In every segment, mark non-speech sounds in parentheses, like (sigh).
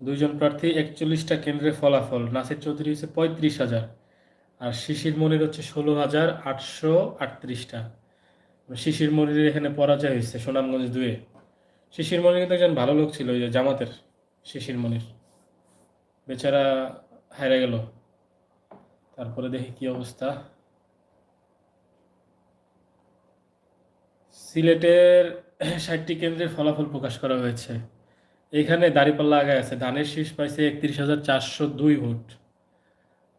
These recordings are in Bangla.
দুইজন প্রার্থী একচল্লিশটা কেন্দ্রে ফলাফল। নাসির চৌধুরী হচ্ছে পঁয়ত্রিশ হাজার আর শিশির মনির হচ্ছে ষোলো হাজার আটশো আটত্রিশটা। শিশির মনির এখানে পরাজয় হয়েছে সুনামগঞ্জ দুয়ে। শিশির মনির কিন্তু একজন ভালো লোক ছিল ওই যে জামাতের শিশির মনির। বেচারা হারে গেল। তারপরে দেখি কি অবস্থা। সিলেটের ষাটটি কেন্দ্রের ফলাফল প্রকাশ করা হয়েছে। এখানে দাঁড়িপাল্লা আগে আছে। ধানের শীষ পাইছে একত্রিশ হাজার চারশো দুই ভোট।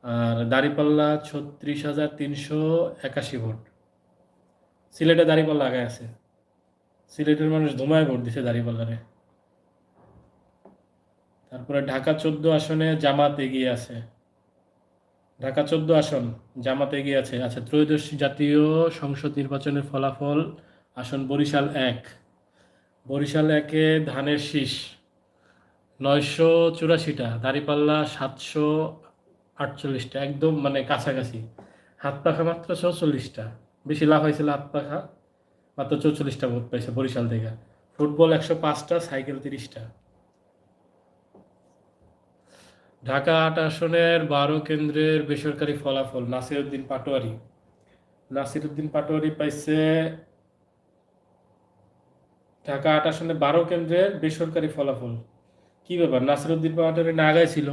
আর দাঁড়িপাল্লা ছত্রিশ হাজার তিনশো একাশি ভোট। সিলেটে দাঁড়িপাল্লা আগে আছে। সিলেটের মানুষ ধুমায় ভোট দিছে দাঁড়িপাল্লারে। তারপরে ঢাকা চোদ্দ আসনে জামাত এগিয়ে আছে। ঢাকা চোদ্দ আসন, জামাত এগিয়ে আছে। আচ্ছা ত্রয়োদশ জাতীয় সংসদ নির্বাচনের ফলাফল আসন বরিশাল এক। বরিশাল একে ধানের শীষ। নয়শো চুরাশিটা দাঁড়িপাল্লা সাতশো আটচল্লিশটা একদম মানে কাছাকাছি। হাত পাখা মাত্র চৌচল্লিশটা বেশি লাভ হয়েছিল হাত পাখা মাত্র চৌচল্লিশটা ভোট পাইছে বরিশাল থেকে। ফুটবল একশো পাঁচটা সাইকেল তিরিশটা ঢাকা আট আসনের বারো কেন্দ্রের বেসরকারি ফলাফল নাসিরউদ্দিন পাটোয়ারি। নাসিরউদ্দিন পাটোয়ারি পাইছে ঢাকা আট আসনে বারো কেন্দ্রের বেসরকারি ফলাফল। কি ব্যাপার? নাসিরউদ্দিন পাটোয়ারি না আগায় ছিল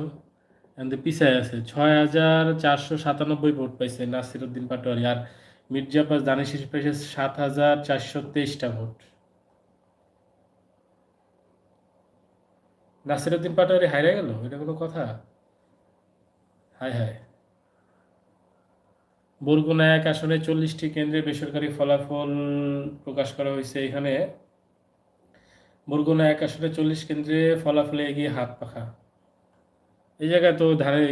পিছায় আছে। ছয় হাজার চারশো সাতানব্বই ভোট পাইছে নাসিরউদ্দিন পাটোয়ারি। আর পাইছে সাত হাজার চারশো তেইশটা ভোট। নাসিরউদ্দিন পাটোয়ারি হাইরে গেল? এটা কোনো কথা? হায় হায়। বরগুনা এক আসনে চল্লিশটি কেন্দ্রে বেসরকারি ফলাফল প্রকাশ করা হয়েছে। এখানে বরগুনা এক আসনে চল্লিশ কেন্দ্রে ফলাফলে এগিয়ে হাত পাখা। এই জায়গায় তো ধারে,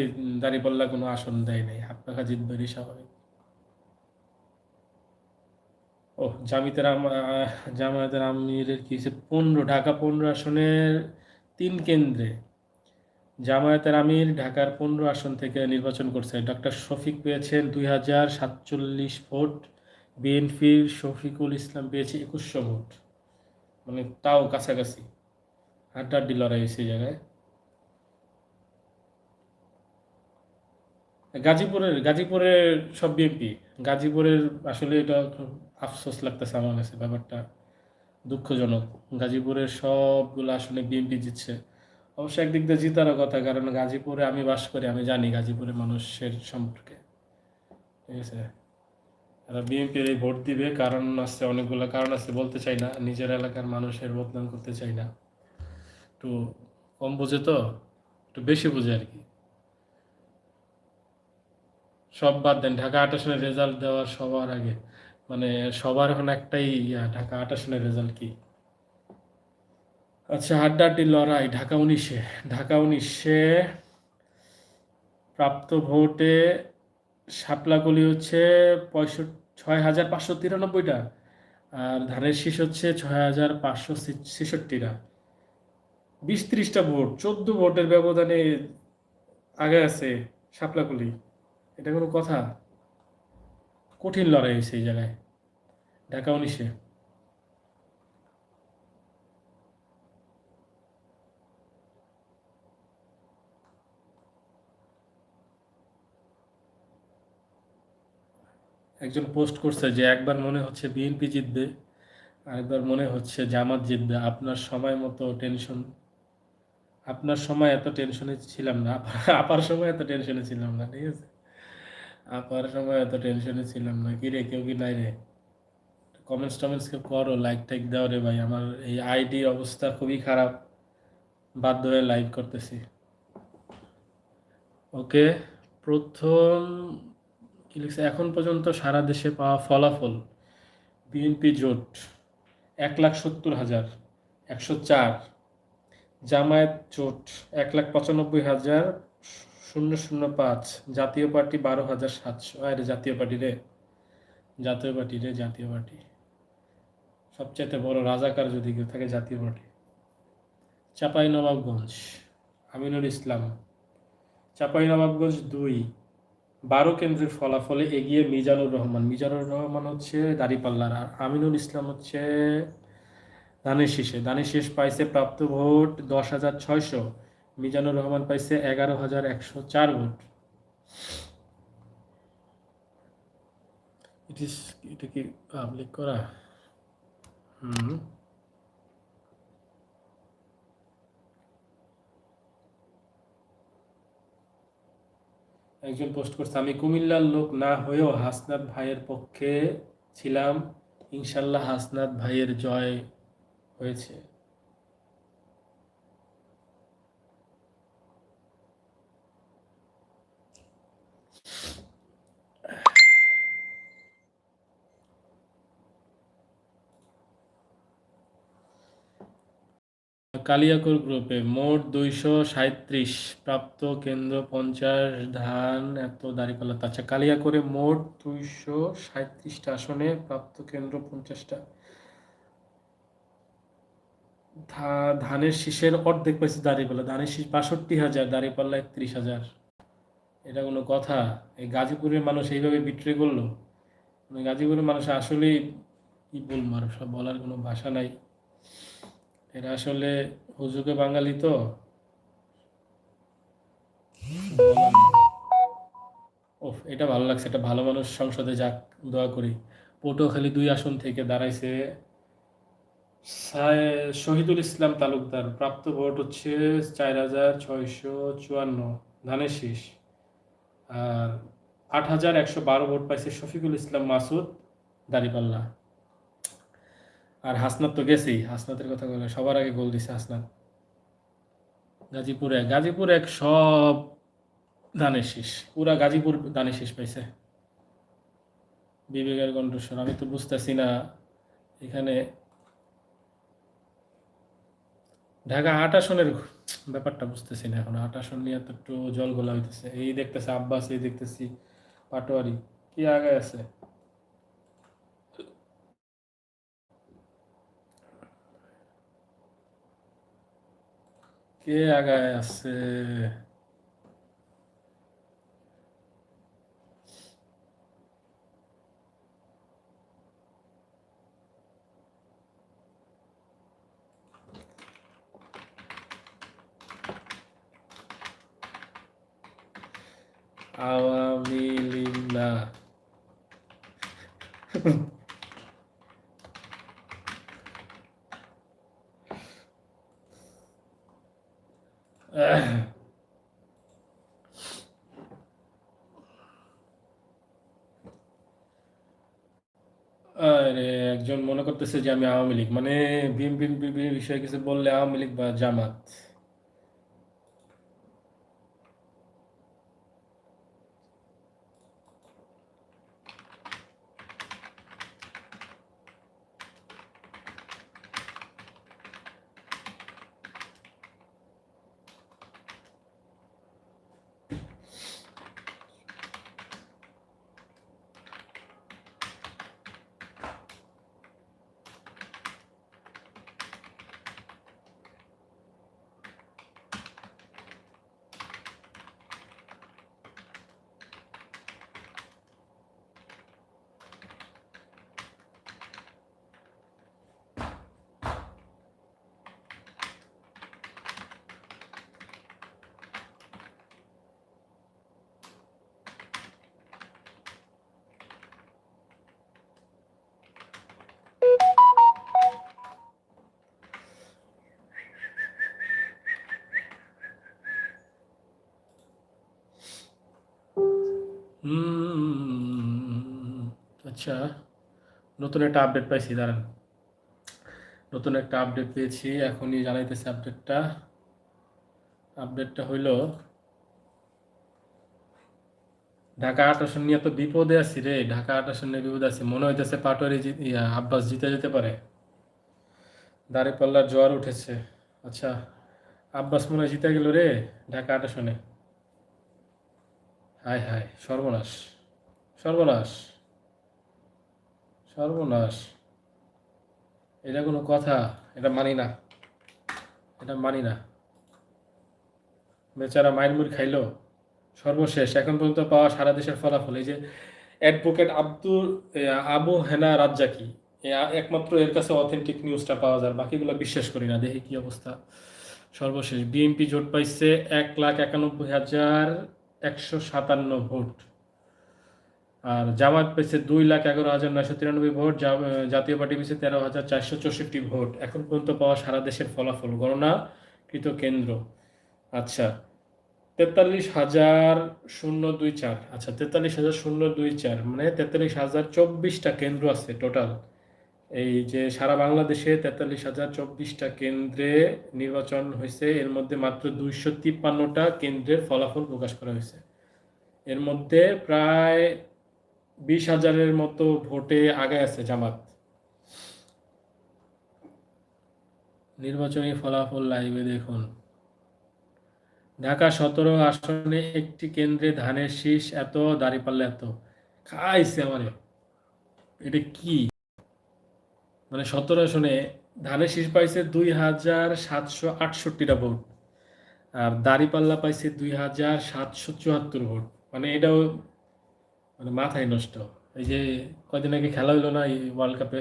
দাঁড়িপাল্লা কোনো আসন দেয় নাই, হাত পাখা জিতবেরই স্বাভাবিক। ও জামিতের জামায়াতের আমিরের কি হয়েছে? পনেরো, ঢাকা পনেরো আসনের তিন কেন্দ্রে জামায়াতের আমির ঢাকার পনেরো আসন থেকে নির্বাচন করছে। ডক্টর শফিক পেয়েছেন দুই হাজার সাতচল্লিশ ভোট, বিএনপির শফিকুল ইসলাম পেয়েছে একুশশো ভোট। মানে তাও কাছাকাছি। হাড্ডাহাড্ডি লড়াই এই জায়গায়। গাজীপুরের গাজীপুরের সব বিএনপি গাজীপুরের আসলে এটা আফসোস লাগতেছে আমার কাছে, ব্যাপারটা দুঃখজনক। গাজীপুরের সবগুলো আসলে বিএনপি জিতছে। অবশ্য একদিক দিয়ে জিতারও কথা, কারণ গাজীপুরে আমি বাস করি, আমি জানি গাজীপুরের মানুষের সম্পর্কে। ঠিক আছে? এরা বিএনপির এই ভোট দিবে, কারণ আছে অনেকগুলো কারণ আছে, বলতে চাই না। নিজের এলাকার মানুষের বদনাম করতে চাই না। একটু কম বোঝে তো, একটু বেশি বোঝে আর কি। সব বাদ দেন, ঢাকা আট আসনের রেজাল্ট দেওয়ার সবার আগে। মানে সবার এখন একটাই ইয়া, ঢাকা আট আসনের রেজাল্ট কি? আচ্ছা হাড্ডাহাড্ডি লড়াই, ঢাকা উনিশে। ঢাকা উনিশে প্রাপ্ত ভোটে শাপলাকলি হচ্ছে পঁয়ষট্টি ছয় হাজার পাঁচশো তিরানব্বইটা। আর ধানের শীষ হচ্ছে ছয় হাজার পাঁচশো ছেষট্টিটা। বিশ ত্রিশটা ভোট, চোদ্দ ভোটের ব্যবধানে আগে আছে শাপলাকুলি। এটা কোনো কথা? কঠিন লড়াই হয়েছে এই জায়গায়। ঢাকা উনিশে। একজন পোস্ট করছে যে, একবার মনে হচ্ছে বিএনপি জিতবে, আরেকবার মনে হচ্ছে জামাত জিতবে। আপনার সময় মতো টেনশন, আপনার সময় এত টেনশনে ছিলাম না, আপার- সময় এত টেনশনে ছিলাম না, ঠিক আছে? আপার সময় এত টেনশনে ছিলাম না। কি রে, কেউ কি নাই রে? কমেন্টস টমেন্টস কেউ করো লাইক টাইক দাও রে ভাই। আমার এই আইডির অবস্থা খুবই খারাপ। বাধ্য হয়ে লাইক করতেছি। ওকে প্রথম কি লিখছে? এখন পর্যন্ত সারা দেশে পাওয়া ফলাফল, বিএনপি জোট এক লাখ সত্তর হাজার একশো চার, জামায়াত জোট এক লাখ পঁচানব্বই হাজার শূন্য শূন্য পাঁচ, জাতীয় পার্টি বারো হাজার সাতশো, আরে জাতীয় পার্টি রে, জাতীয় পার্টি রে, জাতীয় পার্টি। সবচেয়ে বড় রাজাকার যদি কেউ থাকে জাতীয় পার্টি। চাপাই নবাবগঞ্জ আমিনুল ইসলাম। চাপাই নবাবগঞ্জ দুই বারো কেন্দ্রের ফলাফলে এগিয়ে মিজানুর রহমান। মিজানুর রহমান হচ্ছে দাঁড়িপাল্লার, আর আমিনুল ইসলাম হচ্ছে ধানের শীষে। ধানের শীষ পাইছে প্রাপ্ত ভোট দশ হাজার ছয়শো। মিজানুর রহমান পাইছে এগারো হাজার একশো চার ভোট। ইট ইস এটা কি পাবলিক করা? হুম। একজন পোস্ট করছে, আমি কুমিল্লার লোক না হয়েও হাসনাত ভাইয়ের পক্ষে ছিলাম। ইনশাল্লাহ হাসনাত ভাইয়ের জয় হয়েছে। কালিয়াকৈর গ্রুপে মোট দুইশো সাঁত্রিশ প্রাপ্ত কেন্দ্র পঞ্চাশ ধান এত দাঁড়িপাল্লা আচ্ছা কালিয়াকোরে মোট দুইশো সাঁত্রিশটা আসনে প্রাপ্ত কেন্দ্র পঞ্চাশটা। ধানের শীষের অর্ধেক পাইছে দাঁড়িপাল্লা ধানের শীষ বাষট্টি হাজার দাঁড়িপাল্লা একত্রিশ হাজার। এটা কোনো কথা? এই গাজীপুরের মানুষ এইভাবে বিক্রি করল? মানে গাজীপুরের মানুষ আসলেই কি বলব আর, সব বলার কোনো ভাষা নাই। এরা আসলে হুজুকে বাঙালি তো। ওফ, এটা ভালো লাগছে এটা ভালো মানুষ সংসদে যাক, দোয়া করি। পটুয়াখালী দুই আসন থেকে দাঁড়াইছে। শহীদুল ইসলাম তালুকদার, প্রাপ্ত ভোট হচ্ছে চার হাজার ছয়শো চুয়ান্ন, ধানের শীষ। আর আট হাজার একশো বারো ভোট পাইছে শফিকুল ইসলাম মাসুদ, দাঁড়িপাল্লা। আর হাসনাত তো গেছেই। হাসনাতের কথা বলে, সবার আগে গোল দিছে হাসনাত। গাজীপুর এক গাজীপুর এক সব দানের শীষ। পুরা গাজীপুর দানের শীষ পাইছে। বিবেকের কণ্ঠস্বর, আমি তো বুঝতেছি না। এখানে ঢাকা আট আসনের ব্যাপারটা বুঝতেছি না এখন। আট আসন নিয়ে তো একটু জল গোলা হইতেছে। এই দেখতেছে আব্বাস, এই দেখতেছি পাটোয়ারি। কি আগে আছে? কে আগায় (laughs) আছে আওয়ামী লীগ না আরে, একজন মনে করতেছে যে আমি আওয়ামী লীগ। মানে বিএনপি বিষয়ে কিছু বললে আওয়ামী লীগ বা জামাত। আচ্ছা নতুন একটা আপডেট পাইছি, দাঁড়ান। নতুন একটা আপডেট পেয়েছি, এখনই জানাইতেছি আপডেটটা আপডেটটা হইল, ঢাকা আট আসন নিয়ে তো বিপদে আছি রে, ঢাকা আট আসন নিয়ে বিপদে আছি, মনে হইতেছে পাটোয়ারি আব্বাস জিতে যেতে পারে। দাঁড়িপাল্লার জ্বর উঠেছে। আচ্ছা আব্বাস মনে হয় জিতে গেল রে, ঢাকা আট আসনে হায় হায়, সর্বনাশ সর্বনাশ সর্বনাশ। এটা কোনো কথা, এটা মানি না, এটা মানি না। বেচারা মাইন মুড়ি খাইলো, সর্বশেষ। এখন পর্যন্ত পাওয়া সারা দেশের ফলাফল, এই যে অ্যাডভোকেট আব্দুল আবু হেনা রাজ্জাকি একমাত্র এর কাছে অথেন্টিক নিউজটা পাওয়া যায়, বাকিগুলো বিশ্বাস করি না, দেখি কি অবস্থা। সর্বশেষ, বিএনপি জোট পাইছে এক লাখ একানব্বই হাজার একশো সাতান্ন ভোট। আর জামাত পেয়েছে দুই লাখ এগারো হাজার নয়শো তিরানব্বই ভোট জাতীয় পার্টি পেয়েছে তেরো হাজার চারশো চৌষট্টি ভোট। এখন পর্যন্ত পাওয়া সারা দেশের ফলাফল, গণনাকৃত কেন্দ্র। আচ্ছা তেতাল্লিশ হাজার শূন্য দুই চার। আচ্ছা তেতাল্লিশ হাজার শূন্য দুই চার মানে তেতাল্লিশ হাজার চব্বিশটা কেন্দ্র আছে টোটাল এই যে সারা বাংলাদেশে তেতাল্লিশ হাজার চব্বিশটা কেন্দ্রে নির্বাচন হয়েছে, এর মধ্যে মাত্র দুইশো তিপ্পান্নটা কেন্দ্রের ফলাফল প্রকাশ করা হয়েছে। এর মধ্যে প্রায় বিশ হাজারের মতো ভোটে আগে আছে জামাত। নির্বাচনী ফলাফল লাইভে দেখুন। ঢাকা সতেরো আসনে একটি কেন্দ্রে ধানের শীষ এত, দাঁড়িপাল্লা এত। খাইছে আমারে। এটা কি? মানে সতেরো আসনে ধানের শীষ পাইছে দুই হাজার সাতশো আটষট্টিটা ভোট, আর দাড়িপাল্লা পাইছে দুই হাজার সাতশো চুয়াত্তর ভোট। মানে এটাও মানে মাথায় নষ্ট। এই যে কয়দিন আগে খেলা হইল না এই ওয়ার্ল্ড কাপে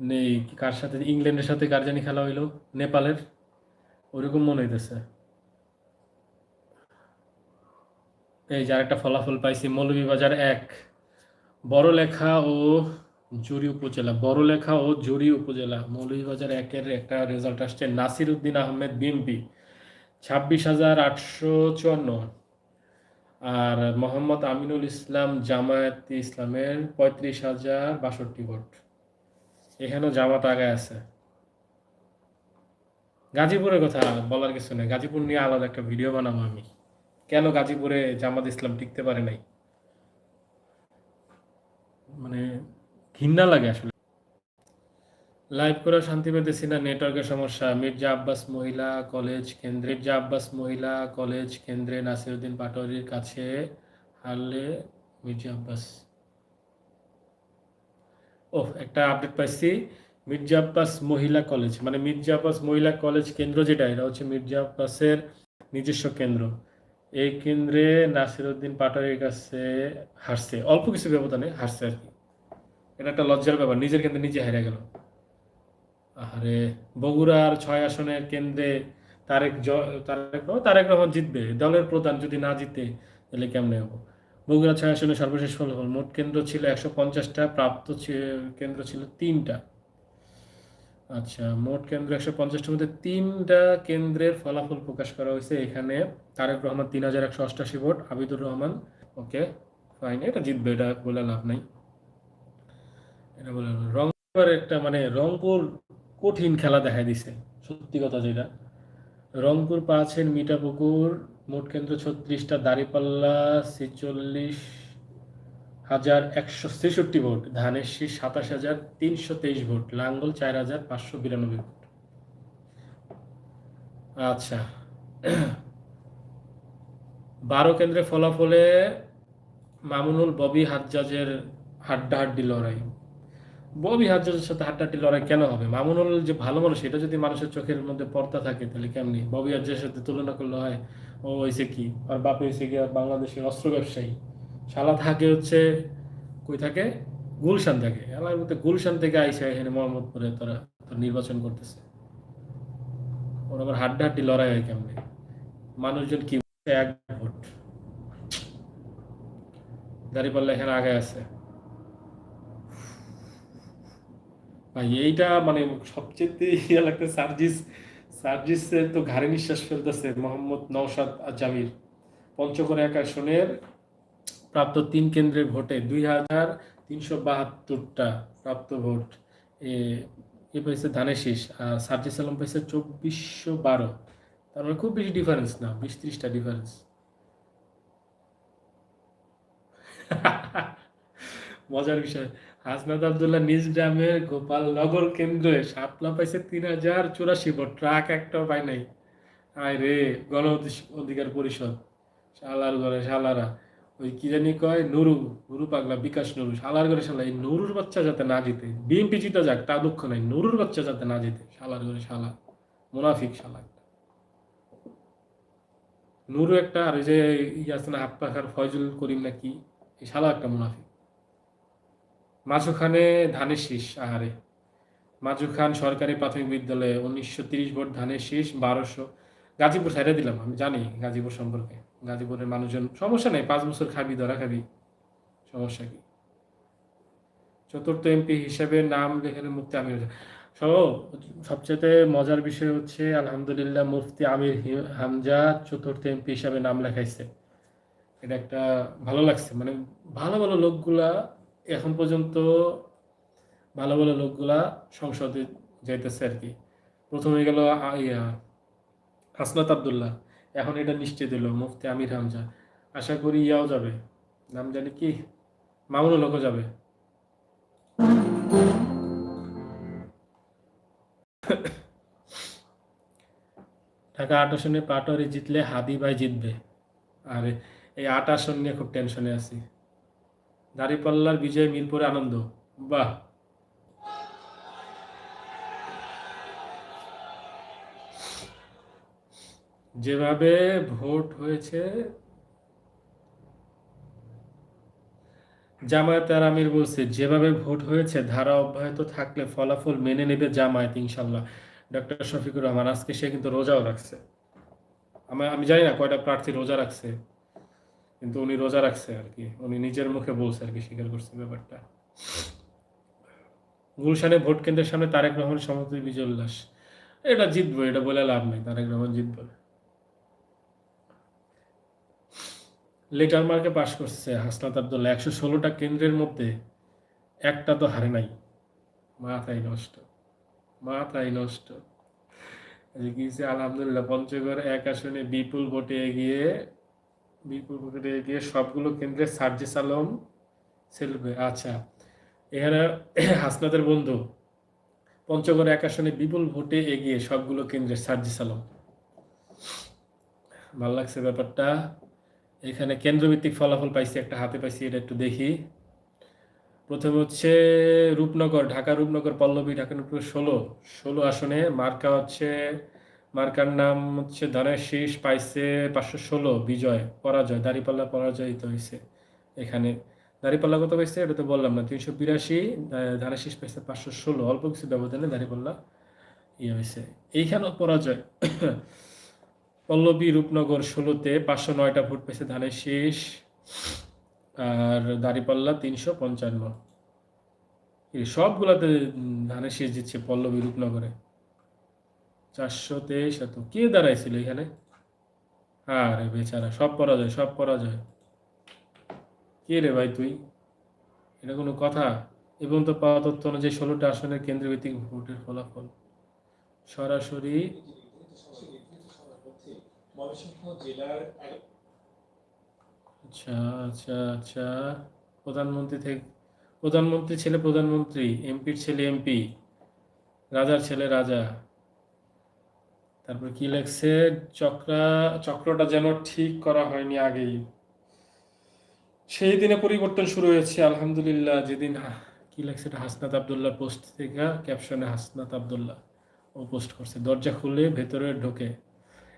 নেই কার সাথে? ইংল্যান্ডের সাথে কার জানি খেলা হইল? নেপালের? ওরকম মনে হইতেছে। এই যার একটা ফলাফল পাইছি, মৌলভীবাজার এক। বড় লেখা ও জুরি উপজেলা, বড়লেখা ও জুরি উপজেলা, মৌলভীবাজার একের একটা রেজাল্ট আসছে নাসির উদ্দিন আহমেদ বিএমপি ছাব্বিশ হাজার আটশো চুয়ান্ন। আর মোহাম্মদ আমিনুল ইসলাম জামায়াত ইসলামের পঁয়ত্রিশ হাজার বাষট্টি ভোট। এখানেও জামাত আগে আছে। গাজীপুরের কথা বলার কিছু নেই। গাজীপুর নিয়ে আলাদা একটা ভিডিও বানাবো আমি। কেন গাজীপুরে জামাত ইসলাম টিকতে পারে নাই? মানে ঘৃণা লাগে আসলে। লাইভ করে শান্তি পেতেছি না নেটওয়ার্কের সমস্যা। মির্জা আব্বাস মহিলা কলেজ কেন্দ্রে, মির্জা আব্বাস মহিলা কলেজ কেন্দ্রে নাসিরুদ্দিন পাটোয়ারির কাছে হারলে মির্জা আব্বাস। ও একটা আপডেট পাইছি। মির্জা আব্বাস মহিলা কলেজ মানে মির্জা আব্বাস মহিলা কলেজ কেন্দ্র যেটা, এটা হচ্ছে মির্জা আব্বাসের নিজস্ব কেন্দ্র। এই কেন্দ্রে নাসিরুদ্দিন পাটোয়ারির কাছে হারছে, অল্প কিছু ব্যবধানে হারছে আর কি। এটা একটা লজ্জার ব্যাপার, নিজের কেন্দ্রে নিজে হেরে গেল। আরে বগুড়ার ছয় আসনের কেন্দ্রে তারেক তারেক তারেক রহমান জিতবে। দলের প্রধান যদি না জিতে, তাহলে কেমনে হব? বগুড়া ছয় আসনে সর্বশেষ ফলাফল, মোট কেন্দ্র ছিল একশো পঞ্চাশটা, প্রাপ্ত কেন্দ্র ছিল তিনটা। আচ্ছা মোট কেন্দ্র একশো পঞ্চাশটার মধ্যে তিনটা কেন্দ্রের ফলাফল প্রকাশ করা হয়েছে। এখানে তারেক রহমান তিন হাজার একশো অষ্টাশি vote, Abidur Rahman, okay fine এটা জিতবে, এটা বলে লাভ নাই। এটা রংপুর একটা মানে রংপুর কঠিন খেলা দেখা দিছে, সত্যি কথা যেটা। রংপুর পাচ্ছেন মিঠাপুকুর, মোট কেন্দ্র ছত্রিশটা, দাঁড়িপাল্লা ছেচল্লিশ হাজার একশো ছেষট্টি ভোট ধানের শীষ সাতাশ হাজার তিনশো তেইশ ভোট, লাঙ্গল চার হাজার পাঁচশো বিরানব্বই ভোট। আচ্ছা বারো কেন্দ্রে ফলাফলে মামুনুল ববি হাজ্জাজের হাড্ডাহাড্ডি লড়াই। ববি হাজ্জাজের সাথে হাড্ডাহাড্ডি লড়াই কেন হবে? মামুনুল যে ভালো মানুষ এটা যদি মানুষের চোখের মধ্যে পর্দা থাকে, তাহলে কেমনি? ববি হাজ্জাজের সাথে তুলনা করলে হয়, ও হয়েছে কি? আর বাপ হয়েছে কি আর বাংলাদেশের অস্ত্র ব্যবসায়ী। শালা থাকে হচ্ছে, কই থাকে? গুলশান থাকে। এলাকার মধ্যে গুলশান থেকে আইসা এখানে মোহাম্মদপুরে তারা নির্বাচন করতেছে। ওর আবার হাড্ডাহাড্ডি লড়াই হয় কেমনে? মানুষজন কি? এক ভোট। দাঁড়িপাল্লা এখানে আগে আছে। এইটা মানে সবচেয়ে ইয়ে লাগতে সার্জিস, সার্জিসের তো ঘাড়ে নিঃশ্বাস ফেলতেছে মোহাম্মদ নওশাদ জামির পঞ্চগড় এক আসনের প্রাপ্ত তিন কেন্দ্রের ভোটে দুই হাজার তিনশো বাহাত্তরটা প্রাপ্ত ভোট। এ পেয়েছে ধানের শীষ আর সার্জিস আলম পেয়েছে চব্বিশশো বারো। তার মানে খুব বেশি ডিফারেন্স না, বিশ ত্রিশটা ডিফারেন্স (laughs) মজার বিষয়। হাসনাত আবদুল্লাহ নিজ গ্রামের গোপালনগর কেন্দ্রে শাপলা পাইছে তিন হাজার চুরাশি ভোট। ট্রাক একটাও পায় নাই। আয় রে, গণ অধিকার পরিষদ। শালার ঘরে শালারা। ওই কি জানি কয়? নুরু। নুরু পাগলা, বিকাশ নুরু। শালার ঘরে শালা। এই নুরুর বাচ্চা যাতে না জিতে। বিএনপি জিতে যাক তা দুঃখ নাই। নুরুর বাচ্চা যাতে না জিতে। শালার ঘরে শালা। মুনাফিক শালা। নুরু একটা আর যে ইয়ে আছে না হাত পাখার ফয়জুল করিম নাকি? এই শালা একটা মুনাফিক। মাঝখানে ধানের শীষ আহারে। মাজু খান সরকারি প্রাথমিক বিদ্যালয়ে উনিশশো তিরিশ ভোট ধানের শীষ বারোশো। গাজীপুর সাইডে দিলাম, আমি জানি গাজীপুর সম্পর্কে। গাজীপুরের মানুষজন, সমস্যা নেই, পাঁচ বছর খাবি, ধরা খাবি, সমস্যা কি? চতুর্থ এমপি হিসেবে নাম লেখালে মুফতি আমির সবচেয়ে মজার বিষয় হচ্ছে, আলহামদুলিল্লাহ, মুফতি আমির হামজা চতুর্থ এমপি হিসাবে নাম লেখাইছে। এটা একটা ভালো লাগছে মানে ভালো ভালো লোকগুলা এখন পর্যন্ত ভালো ভালো লোকগুলা সংসদে যাইতেছে আর কি। প্রথমে গেল ইয়া হাসনাত আবদুল্লাহ। এখন এটা নিশ্চিত দিল মুফতি আমির হামজা। আশা করি ইয়াও যাবে। নাম জানি কি? মামুনুল হকও যাবে। ঢাকা আট আসনে পাটোয়ারি জিতলে হাদি ভাই জিতবে। আর এই আট আসন নিয়ে খুব টেনশনে আছি। দাঁড়িপাল্লার বিজয় মিরপুরে আনন্দ। বাহ। যেভাবে ভোট হয়েছে, জামায়াত আর আমির বলছে, যেভাবে ভোট হয়েছে, ধারা অব্যাহত থাকলে ফলাফল মেনে নেবে জামায়াত ইনশাল্লাহ ডক্টর শফিকুর রহমান, আজকে সে কিন্তু রোজাও রাখছে। আমি জানি না কয়টা প্রার্থী রোজা রাখছে। কিন্তু উনি রোজা রাখছে আর কি। উনি নিজের মুখে বলছে আর কি, স্বীকার করছে ব্যাপারটা। গুলশানে ভোট কেন্দ্রের সামনে তারেক রহমান, সমর্থিত বিজয় উল্লাস এটা জিতবো, এটা বলে লাভ নেই, তারেক রহমান জিতবে। লেটার মার্কে পাশ করছে হাসনাত আবদুল্লাহ। একশো ষোলোটা কেন্দ্রের মধ্যে একটা তো হারে নাই। মাথায় নষ্ট মাথায় নষ্ট। কি? আলহামদুলিল্লাহ, পঞ্চগড় এক আসনে বিপুল ভোটে এগিয়ে এগিয়ে সবগুলো কেন্দ্রে সার্জিস আলম আচ্ছা এখানে হাসনাতের বন্ধু, পঞ্চগড় এক আসনে বিপুল ভোটে এগিয়ে সবগুলো কেন্দ্রে সার্জিস আলম। ভালো লাগছে ব্যাপারটা। এখানে কেন্দ্রভিত্তিক ফলাফল পাইছি, একটা হাতে পাইছি, এটা একটু দেখি। প্রথমে হচ্ছে রূপনগর ঢাকা রূপনগর পল্লবী ঢাকা ষোলো। ষোলো আসনে, মার্কা হচ্ছে মার্কার নাম হচ্ছে ধানের শীষ পাইছে পাঁচশো ষোলো, বিজয়, পরাজয়, দাঁড়িপাল্লা পরাজয়িত হয়েছে এখানে। দাঁড়িপাল্লা কত পাইছে? এটা তো বললাম না, তিনশো বিরাশি ধানের শীষ পাইছে পাঁচশো ষোলো, অল্প কিছু ব্যবধানে দাঁড়িপাল্লা ইয়ে হয়েছে। এইখানেও পরাজয়। (coughs) পল্লবী রূপনগর ষোলোতে পাঁচশো নয়টা ভোট পেয়েছে ধানের শীষ আর দাঁড়িপাল্লা তিনশো পঞ্চান্ন। সবগুলাতে ধানের শীষ দিচ্ছে পল্লবী রূপনগরে। চারশো তেইশ এত কে দাঁড়াইছিল এখানে? আরে বেচারা, সব পরাজয় সব পরাজয়। কে রে ভাই তুই? এটা কোনো কথা? এবং তো পাওয়া তথ্য অনুযায়ী ষোলোটা আসনের কেন্দ্রভিত্তিক ভোটের ফলাফল। সরাসরি আচ্ছা আচ্ছা আচ্ছা। প্রধানমন্ত্রী থেকে প্রধানমন্ত্রী ছেলে প্রধানমন্ত্রী, এমপির ছেলে এমপি, রাজার ছেলে রাজা। তারপর কি লেখছে? চক্রা, চক্রটা যেন ঠিক করা হয়নি আগেই। সেই দিনে পরিবর্তন শুরু হয়েছে, আলহামদুলিল্লাহ। যেদিন কি লেখছে হাসনাত আবদুল্লাহ পোস্ট থেকে ক্যাপশনে হাসনাত আবদুল্লাহ। ও পোস্ট করছে, দরজা খুলে ভেতরে ঢোকে।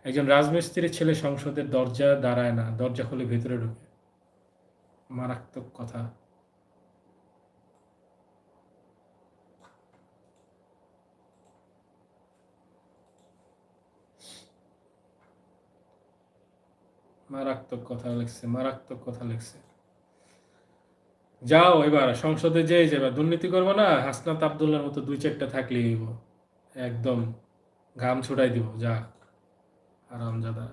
একজন রাজমিস্ত্রির ছেলে সংসদের দরজা দাঁড়ায় না, দরজা খুলে ভেতরে ঢোকে। মারাত্মক কথা। মারাত্মক কথা লিখছে, মারাত্মক কথা লিখছে। যাও এবার, সংসদে যেয়ে যাবে। দুর্নীতি করব না, হাসনাত আবদুল্লার মতো দুই চারটা থাকলে হইব। একদম ঘাম ছুটাই দিব যা আরামজাদা।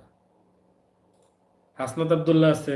হাসনাত আবদুল্লাহ আছে।